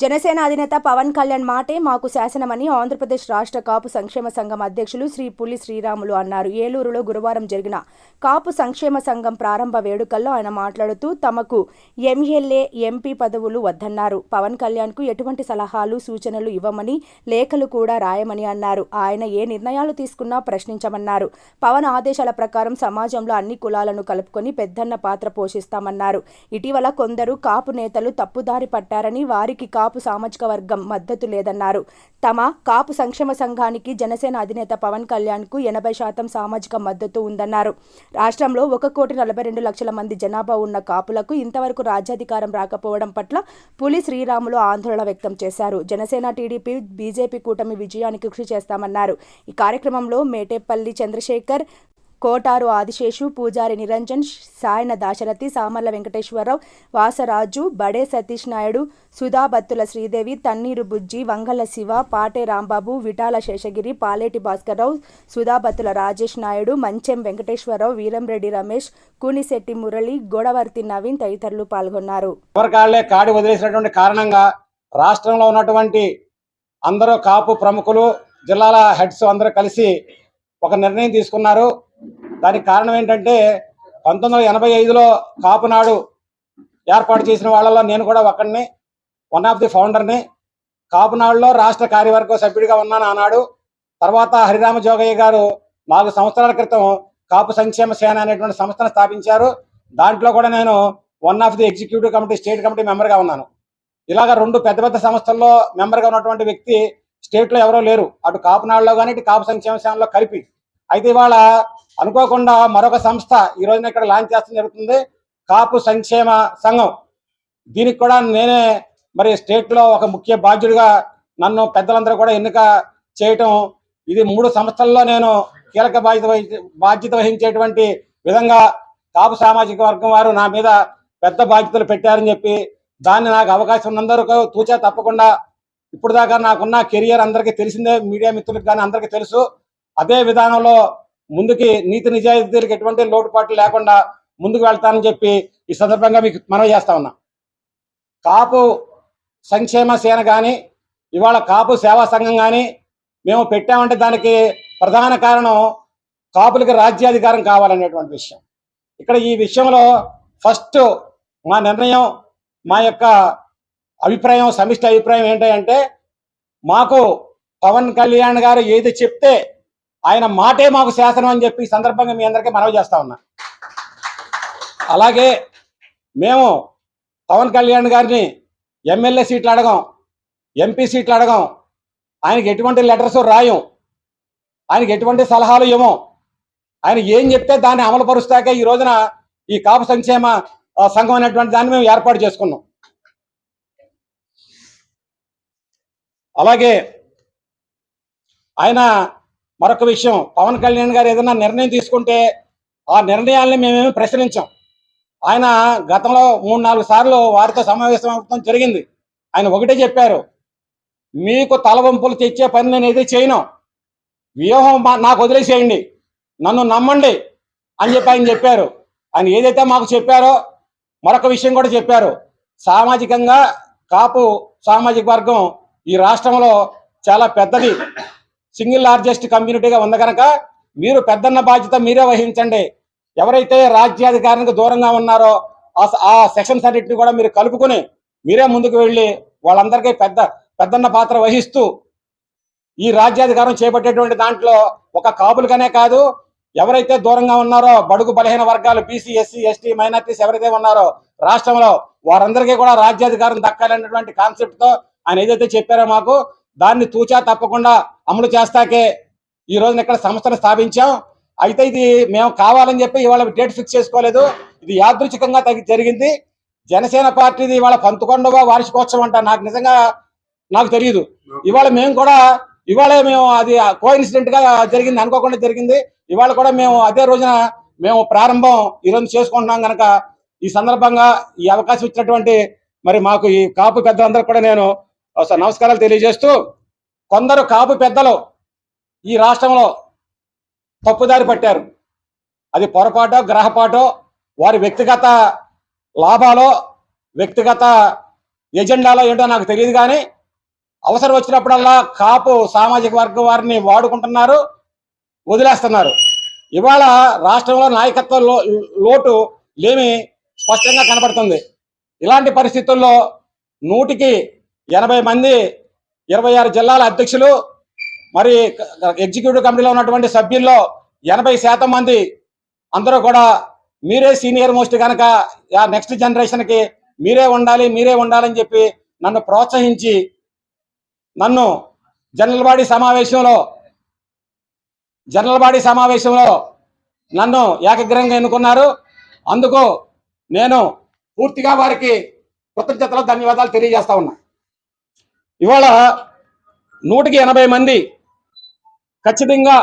జనసేన అధినేత పవన్ కళ్యాణ్ మాటే మాకు శాసనమని ఆంధ్రప్రదేశ్ రాష్ట్ర కాపు సంక్షేమ సంఘం అధ్యక్షులు శ్రీ పులి శ్రీరాములు అన్నారు. ఏలూరులో గురువారం జరిగిన కాపు సంక్షేమ సంఘం ప్రారంభ వేడుకల్లో ఆయన మాట్లాడుతూ తమకు ఎంఎల్ఏ ఎంపీ పదవులు వద్దన్నారు. పవన్ కళ్యాణ్కు ఎటువంటి సలహాలు సూచనలు ఇవ్వమని లేఖలు కూడా రాయమని అన్నారు. ఆయన ఏ నిర్ణయాలు తీసుకున్నా ప్రశ్నించమన్నారు. పవన్ ఆదేశాల ప్రకారం సమాజంలో అన్ని కులాలను కలుపుకొని పెద్దన్న పాత్ర పోషిస్తామన్నారు. ఇటీవల కొందరు కాపు నేతలు తప్పుదారి పట్టారని వారికి కాపు కాపు సామాజిక వర్గం మద్దతు లేదన్నారు. తమ కాపు సంక్షేమ సంఘానికి జనసేన అధినేత పవన్ కళ్యాణ్కు ఎనభై శాతం సామాజిక మద్దతు ఉందన్నారు. రాష్ట్రంలో ఒక కోటి నలభై రెండు లక్షల మంది జనాభా ఉన్న కాపులకు ఇంతవరకు రాజ్యాధికారం రాకపోవడం పట్ల పులి శ్రీరాములు ఆందోళన వ్యక్తం చేశారు. జనసేన టీడీపీ బీజేపీ కూటమి విజయానికి కృషి చేస్తామన్నారు. ఈ కార్యక్రమంలో మేటేపల్లి చంద్రశేఖర్ కోటారు ఆదిశేషు పూజారి నిరంజన్ సాయన దాశరథి సామర్ల వెంకటేశ్వరరావు వాసరాజు బడే సతీష్ నాయుడు సుధాబత్తుల శ్రీదేవి తన్నీరు బుజ్జి వంగల శివ పాటే రాంబాబు విటాల శేషగిరి పాలేటి భాస్కర్రావు సుధాబత్తుల రాజేష్ నాయుడు మంచెం వెంకటేశ్వరరావు వీరంరెడ్డి రమేష్ కూనిశెట్టి మురళి గోడవర్తి నవీన్ తదితరులు పాల్గొన్నారు. ఎవరికాళ్ళే కాడి వదిలేసినటువంటి కారణంగా రాష్ట్రంలో ఉన్నటువంటి అందరూ కాపు ప్రముఖులు జిల్లాల హెడ్స్ అందరూ కలిసి ఒక నిర్ణయం తీసుకున్నారు. దానికి కారణం ఏంటంటే పంతొమ్మిది వందల ఎనభై ఐదులో కాపునాడు ఏర్పాటు చేసిన వాళ్ళలో నేను కూడా ఒకడిని వన్ ఆఫ్ ది ఫౌండర్ని కాపునాడులో రాష్ట్ర కార్యవర్గ సభ్యుడిగా ఉన్నాను ఆనాడు. తర్వాత హరిరామ జోగయ్య గారు నాలుగు సంవత్సరాల క్రితం కాపు సంక్షేమ సేన అనేటువంటి సంస్థను స్థాపించారు. దాంట్లో కూడా నేను one of the executive committee state committee మెంబర్గా ఉన్నాను. ఇలాగ రెండు పెద్ద పెద్ద సంస్థల్లో మెంబర్గా ఉన్నటువంటి వ్యక్తి స్టేట్లో ఎవరో లేరు. అటు కాపునాడులో కానీ ఇటు కాపు సంక్షేమ సేనలో కలిపి. అయితే ఇవాళ అనుకోకుండా మరొక సంస్థ ఈ రోజున ఇక్కడ లాంచ్ చేస్తడం జరుగుతుంది. కాపు సంక్షేమ సంఘం. దీనికి కూడా నేనే మరి స్టేట్లో ఒక ముఖ్య బాధ్యుడిగా నన్ను పెద్దలందరూ కూడా ఎన్నిక చేయటం ఇది మూడు సంస్థల్లో నేను కీలక బాధ్యత బాధ్యత వహించేటువంటి విధంగా కాపు సామాజిక వర్గం వారు నా మీద పెద్ద బాధ్యతలు పెట్టారని చెప్పి దాన్ని నాకు అవకాశం ఉన్నందరూ తూచా తప్పకుండా ఇప్పుడు దాకా నాకున్న కెరియర్ అందరికీ తెలిసిందే మీడియా మిత్రులకు కానీ అందరికీ తెలుసు. అదే విధానంలో ముందుకి నీతి నిజాయితీలకు ఎటువంటి లోటుపాట్లు లేకుండా ముందుకు వెళ్తానని చెప్పి ఈ సందర్భంగా మీకు మనవి చేస్తా ఉన్నా. కాపు సంక్షేమ సేన కానీ ఇవాళ కాపు సేవా సంఘం కానీ మేము పెట్టామంటే దానికి ప్రధాన కారణం కాపులకి రాజ్యాధికారం కావాలనేటువంటి విషయం. ఇక్కడ ఈ విషయంలో ఫస్ట్ మా నిర్ణయం మా యొక్క అభిప్రాయం సమిష్టి అభిప్రాయం ఏంటంటే మాకు పవన్ కళ్యాణ్ గారు ఏది చెప్తే ఆయన మాటే మాకు శాసనం అని చెప్పి సందర్భంగా మీ అందరికీ మనవి చేస్తా ఉన్నా. అలాగే మేము పవన్ కళ్యాణ్ గారిని ఎమ్మెల్యే సీట్లు అడగం ఎంపీ సీట్లు అడగం ఆయనకి ఎటువంటి లెటర్స్ రాయం ఆయనకి ఎటువంటి సలహాలు ఇవ్వం ఆయన ఏం చెప్తే దాన్ని అమలు పరుస్తాకే ఈ రోజున ఈ కాపు సంక్షేమ సంఘం అనేటువంటి దాన్ని మేము ఏర్పాటు చేసుకున్నాం. అలాగే ఆయన మరొక విషయం పవన్ కళ్యాణ్ గారు ఏదైనా నిర్ణయం తీసుకుంటే ఆ నిర్ణయాల్ని మేమేమి ప్రశ్నించాం. ఆయన గతంలో మూడు నాలుగు సార్లు వారితో సమావేశం అవడం జరిగింది. ఆయన ఒకటే చెప్పారు మీకు తలవంపులు తెచ్చే పని నేను ఏది చేయను. వ్యూహం నాకు వదిలేసేయండి. నన్ను నమ్మండి అని చెప్పి ఆయన చెప్పారు. ఆయన ఏదైతే మాకు చెప్పారో మరొక విషయం కూడా చెప్పారు. సామాజికంగా కాపు సామాజిక వర్గం ఈ రాష్ట్రంలో చాలా పెద్దది. సింగిల్ లార్జెస్ట్ కమ్యూనిటీగా ఉంది కనుక మీరు పెద్దన్న బాధ్యత మీరే వహించండి. ఎవరైతే రాజ్యాధికారానికి దూరంగా ఉన్నారో ఆ- సెక్షన్స్ అన్నింటిని కూడా మీరు కలుపుకొని మీరే ముందుకు వెళ్ళి వాళ్ళందరికీ పెద్ద పెద్దన్న పాత్ర వహిస్తూ ఈ రాజ్యాధికారం చేపట్టేటువంటి దాంట్లో ఒక కాపులకనే కాదు ఎవరైతే దూరంగా ఉన్నారో బడుగు బలహీన వర్గాలు బీసీ ఎస్సీ ఎస్టీ మైనార్టీస్ ఎవరైతే ఉన్నారో రాష్ట్రంలో వారందరికీ కూడా రాజ్యాధికారం దక్కాలన్నటువంటి కాన్సెప్ట్తో ఆయన ఏదైతే చెప్పారో మాకు దాన్ని తూచా తప్పకుండా అమలు చేస్తాకే ఈ రోజున ఇక్కడ సంస్థను స్థాపించాం. అయితే ఇది మేము కావాలని చెప్పి ఇవాళ డేట్ ఫిక్స్ చేసుకోలేదు. ఇది యాదృచ్ఛికంగా తగి జరిగింది. జనసేన పార్టీది ఇవాళ పంతకొండవ వార్షికోత్సవం అంట. నాకు నిజంగా నాకు తెలియదు. ఇవాళ మేము కూడా ఇవాళ మేము అది కోఇన్సిడెంట్గా జరిగింది అనుకోకుండా జరిగింది. ఇవాళ కూడా మేము అదే రోజున మేము ప్రారంభం ఈ రోజు చేసుకుంటున్నాం కనుక ఈ సందర్భంగా ఈ అవకాశం ఇచ్చినటువంటి మరి మాకు ఈ కాపు పెద్దలందరూ కూడా నేను ఒకసారి నమస్కారాలు తెలియజేస్తూ కొందరు కాపు పెద్దలు ఈ రాష్ట్రంలో తప్పుదారి పట్టారు. అది పొరపాటో గ్రహపాటో వారి వ్యక్తిగత లాభాలో వ్యక్తిగత ఎజెండాలో ఏంటో నాకు తెలియదు కానీ అవసరం వచ్చినప్పుడల్లా కాపు సామాజిక వర్గం వారిని వాడుకుంటున్నారు వదిలేస్తున్నారు. ఇవాళ రాష్ట్రంలో నాయకత్వ లోటు లేమి స్పష్టంగా కనపడుతుంది. ఇలాంటి పరిస్థితుల్లో నూటికి ఎనభై మంది ఇరవై ఆరు జిల్లాల అధ్యక్షులు మరి ఎగ్జిక్యూటివ్ కమిటీలో ఉన్నటువంటి సభ్యుల్లో ఎనభై శాతం మంది అందరూ కూడా మీరే సీనియర్ మోస్ట్ కనుక నెక్స్ట్ జనరేషన్కి మీరే ఉండాలి మీరే ఉండాలని చెప్పి నన్ను ప్రోత్సహించి నన్ను జనరల్ బాడీ సమావేశంలో జనరల్ బాడీ సమావేశంలో నన్ను ఏకగ్రహంగా ఎన్నుకున్నారు. అందుకు నేను పూర్తిగా వారికి కృతజ్ఞతలు ధన్యవాదాలు తెలియజేస్తా ఉన్నా. ఇవాళ నూటికి ఎనభై మంది ఖచ్చితంగా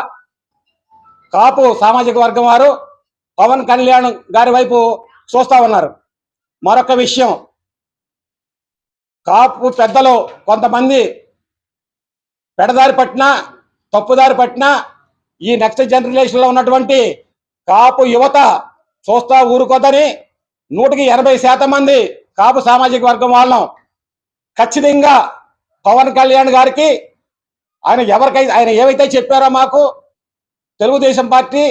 కాపు సామాజిక వర్గం వారు పవన్ కళ్యాణ్ గారి వైపు చూస్తా ఉన్నారు. మరొక విషయం కాపు పెద్దలు కొంతమంది పెడదారి పట్టినా తప్పుదారి పట్టినా ఈ నెక్స్ట్ జనరేషన్లో ఉన్నటువంటి కాపు యువత చూస్తా ఊరుకోదని నూటికి ఎనభై శాతం మంది కాపు సామాజిక వర్గం వాళ్ళం ఖచ్చితంగా పవన్ కళ్యాణ్ గారికి ఆయన ఎవరికైతే ఆయన ఏవైతే చెప్పారో మాకు తెలుగుదేశం పార్టీ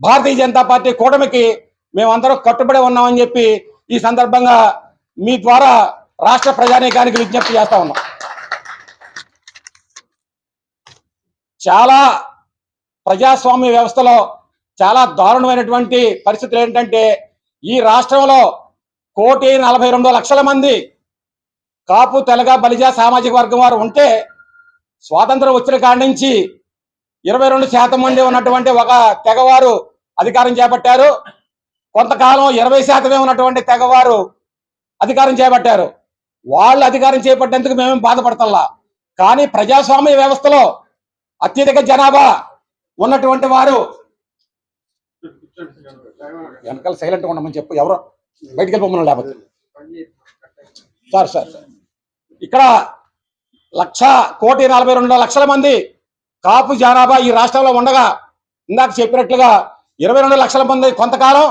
భారతీయ జనతా పార్టీ కూటమికి మేమందరం కట్టుబడి ఉన్నామని చెప్పి ఈ సందర్భంగా మీ ద్వారా రాష్ట్ర ప్రజానీకానికి విజ్ఞప్తి చేస్తా ఉన్నాం. చాలా ప్రజాస్వామ్య వ్యవస్థలో చాలా దారుణమైనటువంటి పరిస్థితులు ఏంటంటే ఈ రాష్ట్రంలో కోటి నలభై రెండు లక్షల మంది కాపు తెలగ బలిజ సామాజిక వర్గం వారు ఉంటే స్వాతంత్రం వచ్చిన కాడి నుంచి ఇరవై రెండు శాతం మంది ఉన్నటువంటి ఒక తెగవారు అధికారం చేపట్టారు. కొంతకాలం ఇరవై శాతమే ఉన్నటువంటి తెగవారు అధికారం చేపట్టారు. వాళ్ళు అధికారం చేపట్టేందుకు మేమేం బాధపడతల్లా. కానీ ప్రజాస్వామ్య వ్యవస్థలో అత్యధిక జనాభా ఉన్నటువంటి వారు వెనకాల సైలెంట్గా ఉండమని చెప్పు. ఎవరో బయటికి వెళ్ళిపోమని లేకపోతే. Sir sir sir. ఇక్కడ లక్ష కోటి నలభై రెండు లక్షల మంది కాపు జనాభా ఈ రాష్ట్రంలో ఉండగా ఇందాక చెప్పినట్లుగా ఇరవై రెండు లక్షల మంది కొంతకాలం